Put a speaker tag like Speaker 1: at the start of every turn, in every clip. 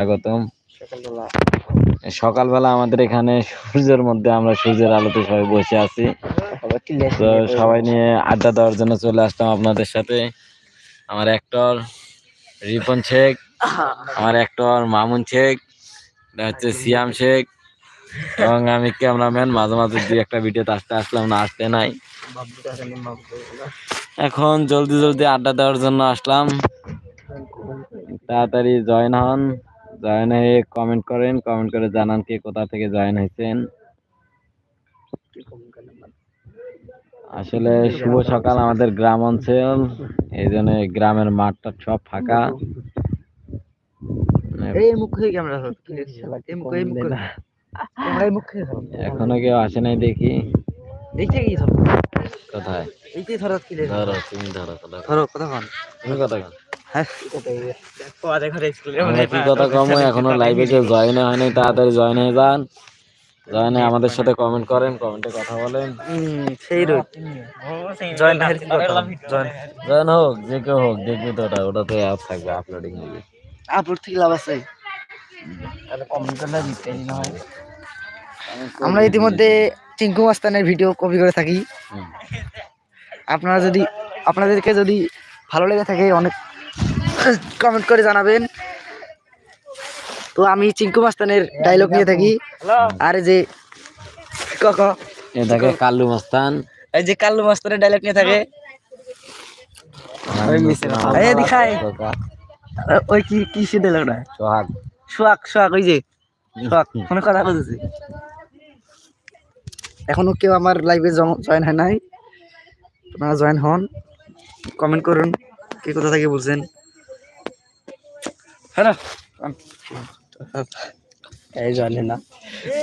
Speaker 1: স্বাগতম।
Speaker 2: সকালবেলা।
Speaker 1: আমাদের এখানে সূর্যের মধ্যে আমরা সূর্যের আলোতে সবাই বসে আছি। তো সবাই নিয়ে আড্ডা দেওয়ার জন্য চলে আসতাম আপনাদের সাথে। আমার অ্যাক্টর রিপন শেখ আমার অ্যাক্টর মামুন শেখ এটা হচ্ছে সিয়াম শেখ এবং আমি ক্যামেরাম্যান মাঝে মাঝে দুই একটা ভিডিওতে আসতে আসলাম না আসতে নাই। এখন জলদি জলদি আড্ডা দেওয়ার জন্য আসলাম। তাড়াতাড়ি জয়েন হন। জয়েন হয়ে কমেন্ট করেন কমেন্ট করে জানান কে কোথা থেকে জয়েন হয়েছেন। আসলে শুভ সকাল আমাদের গ্রাম অঞ্চল এই জন্য গ্রামের মাঠটা সব ফাঁকা। এখনও কেউ আসে নাই দেখি। কোথায়?
Speaker 2: ধর
Speaker 1: তুমি ধরো
Speaker 2: ধরো কথা হ্যাঁ।
Speaker 1: কম এখনও লাইভে কেউ জয়েন হয় নাই তাড়াতাড়ি জয়েন হয়ে যান। জয়েন আমাদের সাথে কমেন্ট করেন কমেন্টে কথা বলেন।
Speaker 2: সেই জয়েন
Speaker 1: হোক যে কেউ হোক দেখবি তো ওটা ওটাতে অ্যাপ থাকবে আপলোডিং হবে
Speaker 2: আপলোড থেকে লাভ আছে। কমেন্ট করলে দিতে হয়। আমরা ইতিমধ্যে টিঙ্কু মাস্তানের ভিডিও কপি করে থাকি। আপনারা যদি আপনাদেরকে যদি ভালো লেগে থাকে অনেক কমেন্ট করে জানাবেন। তো আমি চিঙ্কু মাস্তানের ডায়লগ নিয়ে থাকি। আর যে কক।
Speaker 1: এ থাকে কাল্লু মস্তান।
Speaker 2: এই যে কাল্লু মাস্তানের ডায়লগ নিয়ে থাকে। এই দেখাই। ওই কি কি সে
Speaker 1: সোহাগ।
Speaker 2: ওই যে। কথা বলতেছে। এখনও কেউ আমার লাইভে জয়েন হয় নাই। আপনারা জয়েন হন। কমেন্ট করুন। কে কোথা থেকে বলছেন? হ্যালো এই জয়েন না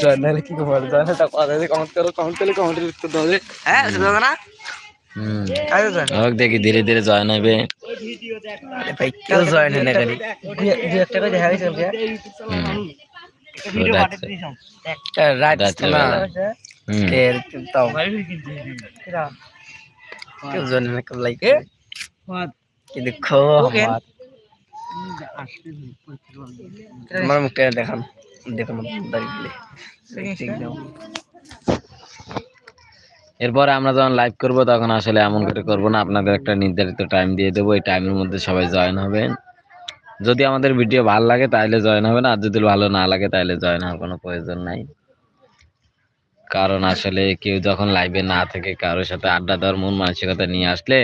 Speaker 2: জয়েন হলে কি খবর জয়েন হলে কথা দিয়ে কমেন্ট করো কমেন্ট করলে কমেন্টের উত্তর দাও যে হ্যাঁ সেটা দাও না
Speaker 1: হুম
Speaker 2: আরে জয়েন
Speaker 1: হোক দেখি ধীরে ধীরে জয়েন হবে
Speaker 2: ভাই কেউ জয়েন হয় না খালি দুই একটা করে দেখা গেছে
Speaker 1: হুম তো রাত্রে
Speaker 2: রাত
Speaker 1: রাত্রে
Speaker 2: না
Speaker 1: বেলা। হুম
Speaker 2: এর তাও কেউ জানে না কেউ লাইক কি দেখো আমার দেখান
Speaker 1: এরপরে আমরা যখন লাইভ করব, তখন আসলে এমন করে করব না, আপনাদের একটা নির্ধারিত টাইম দিয়ে দেবো। এই টাইমের মধ্যে সবাই জয়েন হবেন। যদি আমাদের ভিডিও ভালো লাগে তাহলে জয়েন হবে না, আর যদি ভালো না লাগে তাহলে জয়েন হওয়ার কোনো প্রয়োজন নাই। কারণ আসলে কেউ যখন লাইভে না থেকে কারোর সাথে আড্ডা দেওয়ার মন মানসিকতা নিয়ে আসলে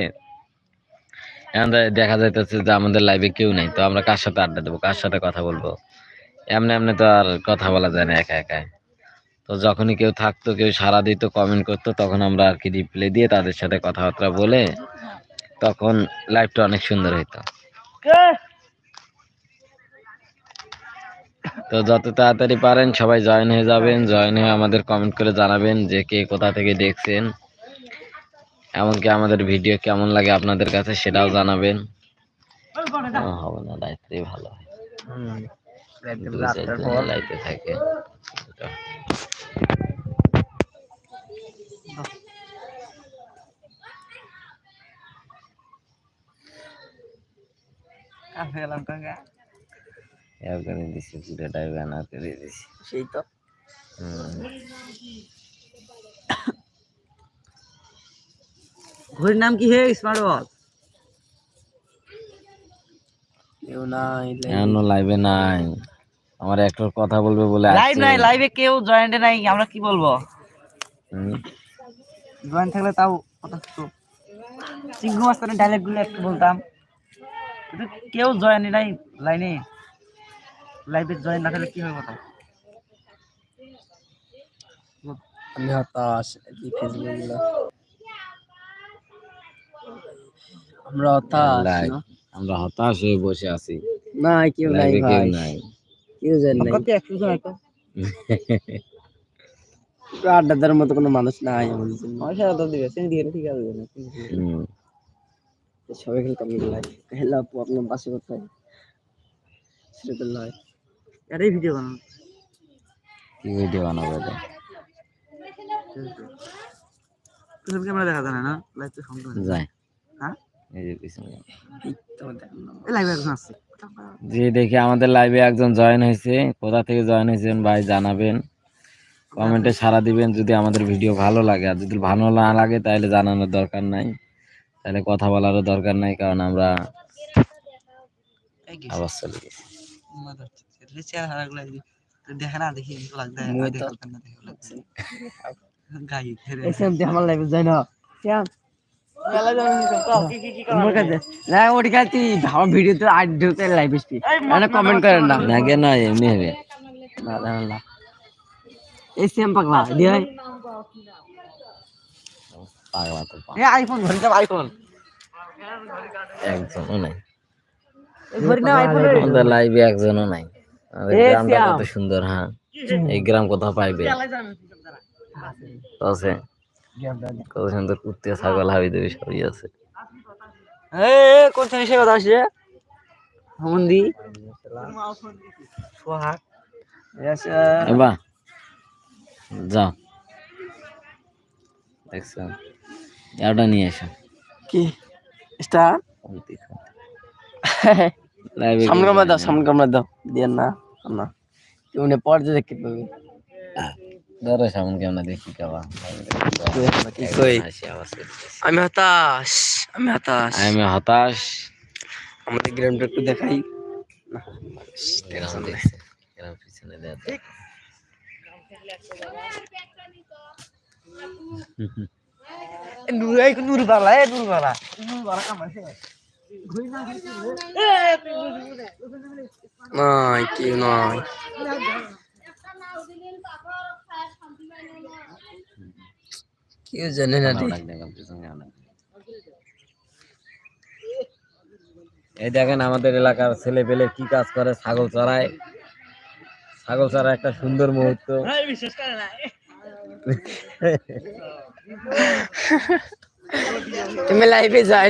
Speaker 1: দেখা যাইতেছে যে আমাদের লাইভে কেউ নাই তো আমরা কার সাথে আড্ডা দেবো? কার সাথে কথা বলব? এমনি এমনি তো আর কথা বলা যায় না একা একাই। তো যখনই কেউ থাকতো কেউ সারা দিত কমেন্ট করতো তখন আমরা আর কি রিপ্লাই দিয়ে তাদের সাথে কথাবার্তা বলে তখন লাইফটা অনেক সুন্দর হইতো। তো যত তাড়াতাড়ি পারেন সবাই জয়েন হয়ে যাবেন জয়েন হয়ে আমাদের কমেন্ট করে জানাবেন যে কে কোথা থেকে দেখছেন। এমনকি আমাদের ভিডিও কেমন লাগে আপনাদের কাছে সেটাও জানাবেন। হবে না লাইফটাই ভালো। হয় দু থাকে। করে দিছি পুরোটাই ব্যানার করে দিছি।
Speaker 2: সেই তো।
Speaker 1: হুম।
Speaker 2: ঘড়ির নাম কি হে স্মার্ট ওয়াচ কেউ নাই
Speaker 1: এখনও লাইভে নাই? আমার একটু কথা বলবে বলে
Speaker 2: লাইভ নাই লাইভে কেউ জয়েন্টে নাই আমরা কি বলব? জয়েন্ট থাকলে তাও কথা তো চিঙ্গু মাস্টারের ডায়লগগুলো একটু বলতাম। কিন্তু কেউ জয়েন নাই লাইনে লাইভে জয়েন না থাকলে কি হবে কথা? আমি হতাশ কি ফেসবুকগুলো আমরা হতাশ
Speaker 1: আমরা হতাশ হয়ে বসে আছি।
Speaker 2: না কেউ নাই ভাই। কেউ নাই। কত একশো জন একটা আড্ডা দেওয়ার মতো কোনো মানুষ নাই আমাদের জন্য। সারা তো দিবে সেন দিয়ে ঠিক আছে
Speaker 1: হুম।
Speaker 2: সবাই আপু আপনার কোথায় সেটা আরে ভিডিও বানানো
Speaker 1: কি ভিডিও বানাবো এটা?
Speaker 2: ক্যামেরা দেখা যায় না লাইভ তো সম্ভব
Speaker 1: যাই
Speaker 2: হ্যাঁ?
Speaker 1: যে দেখি আমাদের লাইভে একজন জয়েন হয়েছে। কোথা থেকে জয়েন হয়েছেন ভাই জানাবেন। কমেন্টে সাড়া দিবেন যদি আমাদের ভিডিও ভালো লাগে। আর যদি ভালো না লাগে তাহলে জানানোর দরকার নাই। তাহলে কথা বলারও দরকার নাই কারণ আমরা আবার চলে গেছি।
Speaker 2: দেখে না দেখি আমার যাই না না ওটি খালি আমার ভিডিওতে আট ঢুকতে লাইভ আসবি মানে কমেন্ট করেন না
Speaker 1: না গে না এমনি হবে
Speaker 2: না না না এই সেম পাগলা দিয়ে
Speaker 1: পাগলা তো পা-
Speaker 2: এ আইফোন ধরে যাও আইফোন
Speaker 1: একজনও নাই
Speaker 2: ধরে না আইফোন
Speaker 1: আমাদের লাইভে একজনও নাই আমাদের
Speaker 2: এ
Speaker 1: গ্রামটা
Speaker 2: শ্যাম।
Speaker 1: কত সুন্দর হ্যাঁ এই গ্রাম কোথাও পাইবে আছে কত সুন্দর কুত্তে ছাগল হাবি দেবে সবই আছে।
Speaker 2: এ কোন থেকে সে কথা আসছে? মন্দি সোহাগ।
Speaker 1: যাও। দেখছ? নিয়ে এসো।
Speaker 2: কি? স্টার? সামনে কামড়া দাও সামনে কামড়া দাও। দিয়ে না না। তুমি পরে দেখতে পাবে।
Speaker 1: ধরো সামন কেমন দেখি কেবা
Speaker 2: কি কই
Speaker 1: হাসি আওয়াজ করতেছে।
Speaker 2: আমি হতাশ আমি হতাশ
Speaker 1: আমি হতাশ
Speaker 2: আমাদের গ্রামটা একটু দেখাই
Speaker 1: গ্রাম দেখছে গ্রাম পিছনে দেখ
Speaker 2: নূর এই নূর বালা এ নূর বালা নূর বালা কামাইছে নাই কি নাই কেউ জানে না।
Speaker 1: এই দেখেন আমাদের এলাকার ছেলে পেলে কি কাজ করে ছাগল চড়ায়। ছাগল চড়া একটা সুন্দর মুহূর্ত।
Speaker 2: তুমি লাইভে যাই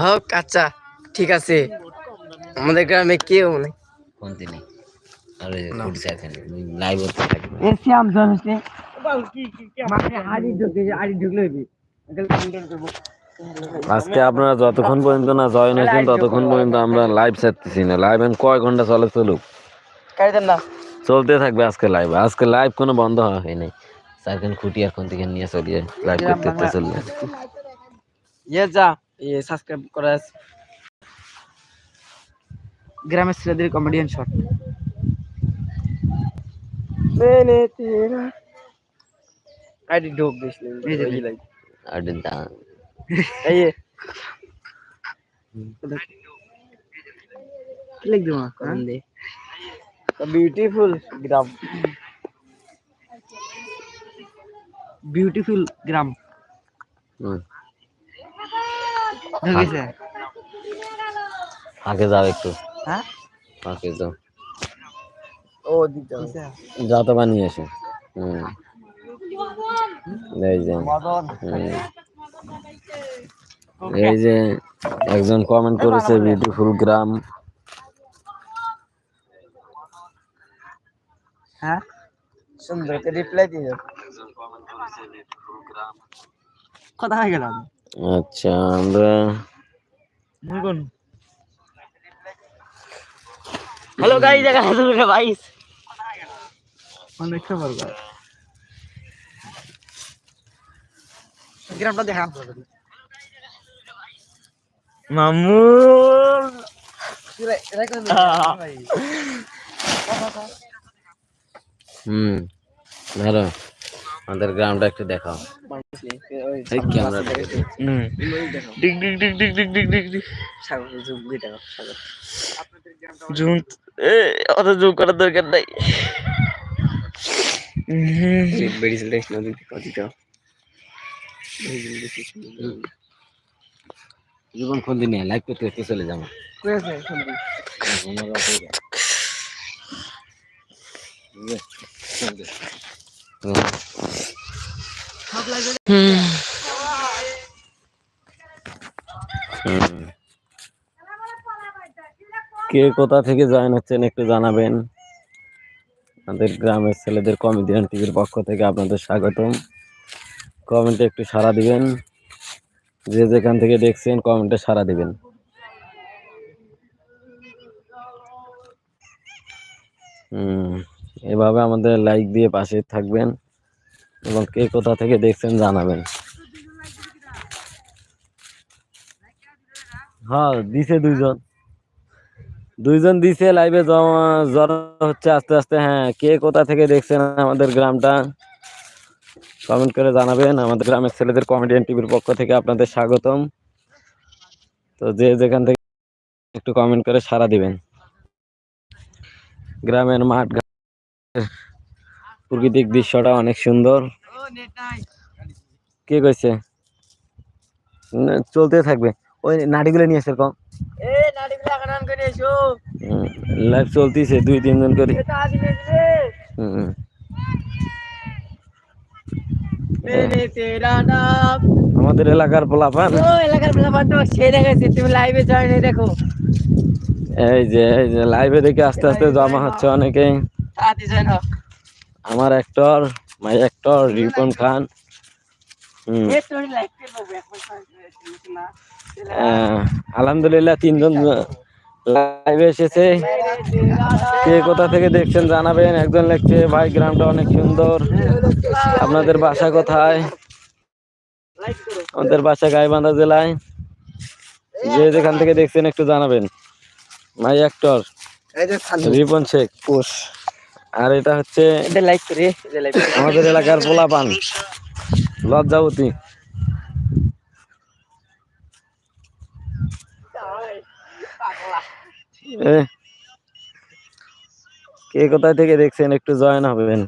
Speaker 2: হোক আচ্ছা ঠিক আছে। আমাদের গ্রামে কেউ নেই।
Speaker 1: কোন তিনি আরে কুড়ি সেকেন্ড লাইভ হতে থাকবে। আজকে আপনারা যতক্ষণ পর্যন্ত না জয়েন হয়েছেন ততক্ষণ পর্যন্ত আমরা লাইভ ছাড়তেছি না। লাইভ কয় ঘণ্টা চলে চলুক?
Speaker 2: কাই দেন না।
Speaker 1: চলতে থাকবে আজকে লাইভ আজকে লাইভ কোনো বন্ধ হয় নাই। সার্কেল খুঁটি আর কোন থেকে নিয়ে চলিয়ে লাইভ করতে করতে চলবে
Speaker 2: ইয়ে যা ইয়ে সাবস্ক্রাইব করা গ্রামের ছেলেদের কমেডিয়ান শট मैंने तेरा আইডি ঢোক দিস এই लाइक লাই
Speaker 1: আইডি দা
Speaker 2: এই क्लिक दो দিমা কোন দে ब्यूटीफुल ग्राम ब्यूटीफुल
Speaker 1: ग्राम
Speaker 2: आगे
Speaker 1: जाओ एक तो
Speaker 2: हाँ
Speaker 1: आगे जाओ
Speaker 2: ও দিতে
Speaker 1: যাও তো বানিয়ে হুম। এই যে এই যে একজন কমেন্ট করেছে বিউটিফুল গ্রাম
Speaker 2: হ্যাঁ? সুন্দর রিপ্লাই দিয়ে কথা হয়ে গেলাম
Speaker 1: আচ্ছা আমরা
Speaker 2: হ্যালো গাইস দেখা যাচ্ছে গাইস অনেক খবর গাইস গ্রামটা দেখান। মামু
Speaker 1: হুম ধরো আমাদের গ্রামটা একটু দেখাও। এই ক্যামেরা
Speaker 2: ডিগ ডিগ ডিগ ডিগ ডিগ ডিগ ডিগ ডিগ সাগর জুম গিটা সাগর। জুম এ অত জুম করার দরকার নাই। বেরিয়েছিল দেখ নদী কদিটা
Speaker 1: জীবন ফোন দিনে লাইভ করতে করতে চলে যাব। কে কোথা থেকে জয়েন হচ্ছেন একটু জানাবেন। আমাদের গ্রামের ছেলেদের কমেডিয়ান টিভির পক্ষ থেকে আপনাদের স্বাগতম। কমেন্টে একটু সাড়া দিবেন। যে যেখান থেকে দেখছেন কমেন্টে সাড়া দিবেন। এভাবে আমাদের লাইক দিয়ে পাশে থাকবেন এবং কে কোথা থেকে দেখছেন জানাবেন। হ্যাঁ দিছে দুইজন। দুইজন দিছে লাইভে জ্বর হচ্ছে আস্তে আস্তে হ্যাঁ কে কোথা থেকে দেখছেন আমাদের গ্রামটা? কমেন্ট করে জানাবেন। আমাদের গ্রামের ছেলেদের কমেডিয়ান টিভির পক্ষ থেকে আপনাদের স্বাগতম। তো যে যেখান থেকে একটু কমেন্ট করে সাড়া দিবেন। গ্রামের মাঠ প্রাকৃতিক দৃশ্যটা অনেক সুন্দর। কে কইছে? চলতে থাকবে। ওই নাড়িগুলো নিয়ে এসে কম লাইভ চলতেছে দুই তিনজন করে। হুম আমাদের এলাকার পোলাপান।
Speaker 2: তুমি লাইভে জয়েন হয়ে দেখো।
Speaker 1: এই যে এই যে লাইভে দেখে আস্তে আস্তে জমা হচ্ছে অনেকেই।
Speaker 2: হও।
Speaker 1: আমার actor my actor Ripon Khan. আলহামদুলিল্লাহ তিনজন লাইভে এসেছে। কে কোথা থেকে দেখছেন জানাবেন। একজন লিখছে ভাই গ্রামটা অনেক সুন্দর। আপনাদের বাসা কোথায়? আমাদের বাসা গাইবান্ধা জেলায়। যে যেখান থেকে দেখছেন একটু জানাবেন। মাই অ্যাক্টর
Speaker 2: এই যে সানু।
Speaker 1: রিপন শেখ।
Speaker 2: পোষ
Speaker 1: আর এটা হচ্ছে আমাদের এলাকার পোলাপান। লজ্জাবতী। এ, কে কোথায় থেকে দেখছেন একটু জয়েন হবেন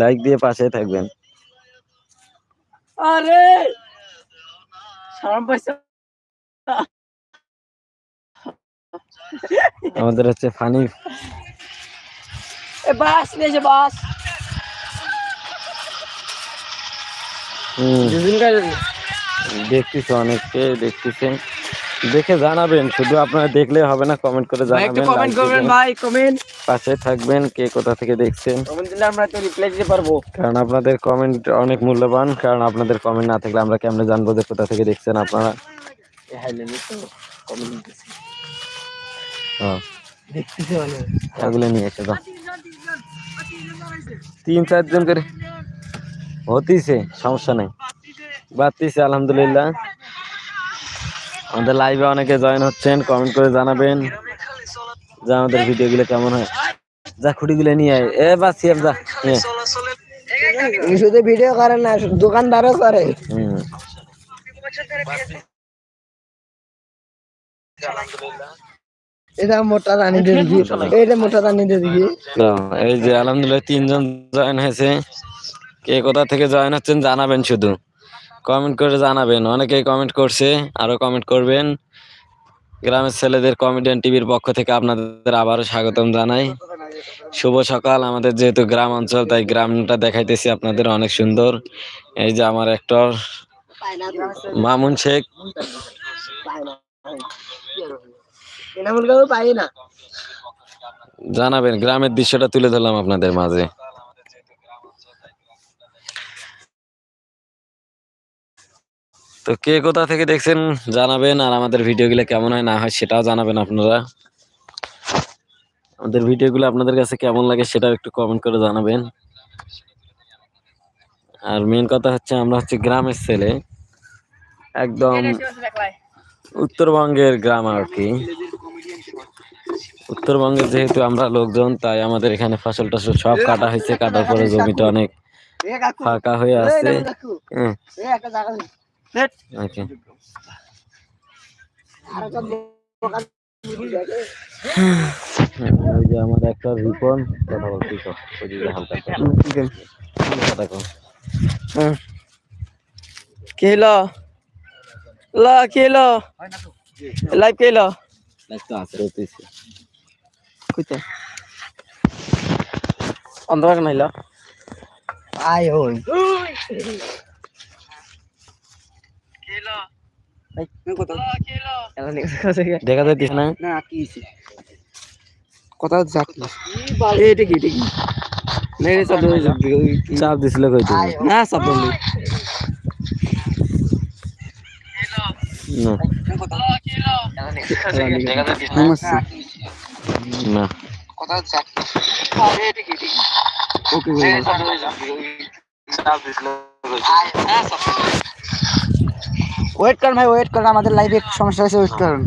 Speaker 1: লাইক দিয়ে পাশে থাকবেন।
Speaker 2: আরে!
Speaker 1: আমাদের হচ্ছে ফানি।
Speaker 2: এ বাস নিয়ে বাস।
Speaker 1: দেখতেছে অনেককে দেখতেছে দেখে জানাবেন শুধু আপনারা দেখলে হবে না কমেন্ট করে
Speaker 2: ভাই একটু
Speaker 1: জানাবেন
Speaker 2: কমেন্ট করবেন ভাই কমেন্ট
Speaker 1: পাশে থাকবেন কে কোথা থেকে দেখছেন?
Speaker 2: কমেন্ট দিলে আমরা তো রিপ্লাই দিতে পারব।
Speaker 1: কারণ আপনাদের কমেন্ট অনেক মূল্যবান কারণ আপনাদের কমেন্ট না থাকলে আমরা কেমনে জানব যে কোথা থেকে দেখছেন আপনারা? এগুলো নিয়ে এসে দাও। তিন চারজন করে। হতিছে সমস্যা নেই। বাড়তিছে আলহামদুলিল্লাহ। আমাদের লাইভে অনেকে জয়েন হচ্ছেন কমেন্ট করে জানাবেন যে আমাদের ভিডিওগুলো কেমন হয়। যা খুঁটিগুলো নিয়ে আয়। এ বা সিএফ যা নিয়ে
Speaker 2: শুধু ভিডিও করে না দোকানদারও করে। এটা মোটা রানী দিয়ে দিবি। এটা মোটা রানী দিয়ে
Speaker 1: এই যে আলহামদুলিল্লাহ তিনজন জয়েন হয়েছে। কে কোথা থেকে জয়েন হচ্ছেন জানাবেন শুধু। কমেন্ট করে জানাবেন। অনেকেই কমেন্ট করছে আরও কমেন্ট করবেন। গ্রামের ছেলেদের কমেডিয়ান টিভির পক্ষ থেকে আপনাদের আবারও স্বাগতম জানাই। শুভ সকাল আমাদের যেহেতু গ্রাম অঞ্চল তাই গ্রামটা দেখাইতেছি আপনাদের অনেক সুন্দর। এই যে আমার অ্যাক্টর মামুন শেখ। জানাবেন গ্রামের দৃশ্যটা তুলে ধরলাম আপনাদের মাঝে। তো কে কোথা থেকে দেখছেন জানাবেন আর আমাদের ভিডিওগুলো কেমন হয় না হয় সেটাও জানাবেন আপনারা। আমাদের ভিডিওগুলো আপনাদের কাছে কেমন লাগে সেটাও একটু কমেন্ট করে জানাবেন। আর মেন কথা হচ্ছে আমরা হচ্ছে গ্রামের ছেলে। একদম উত্তরবঙ্গের গ্রাম আর কি। উত্তরবঙ্গে যেহেতু আমরা লোকজন তাই আমাদের এখানে ফসল টসল সব কাটা হয়েছে কাটার পরে জমিটা অনেক ফাঁকা হয়ে আছে। ওকে আমাদের একটা রিপন কথা বলছি
Speaker 2: লাইভ
Speaker 1: আছে রতিছে।
Speaker 2: কইতে। অন্ধকার নাইল। আয় হই
Speaker 1: দেখা যাইতিস না।
Speaker 2: না কি কথা যাচ্ছি এটা কি এটা কি না এটা শব্দ
Speaker 1: চাপ দিছিল কই তুমি?
Speaker 2: না শব্দ নেই
Speaker 1: না।
Speaker 2: নমস্তে
Speaker 1: না।
Speaker 3: ওকে ওয়েট করেন ভাই ওয়েট করেন আমাদের লাইভে সমস্যা হয়েছে ওয়েট করেন।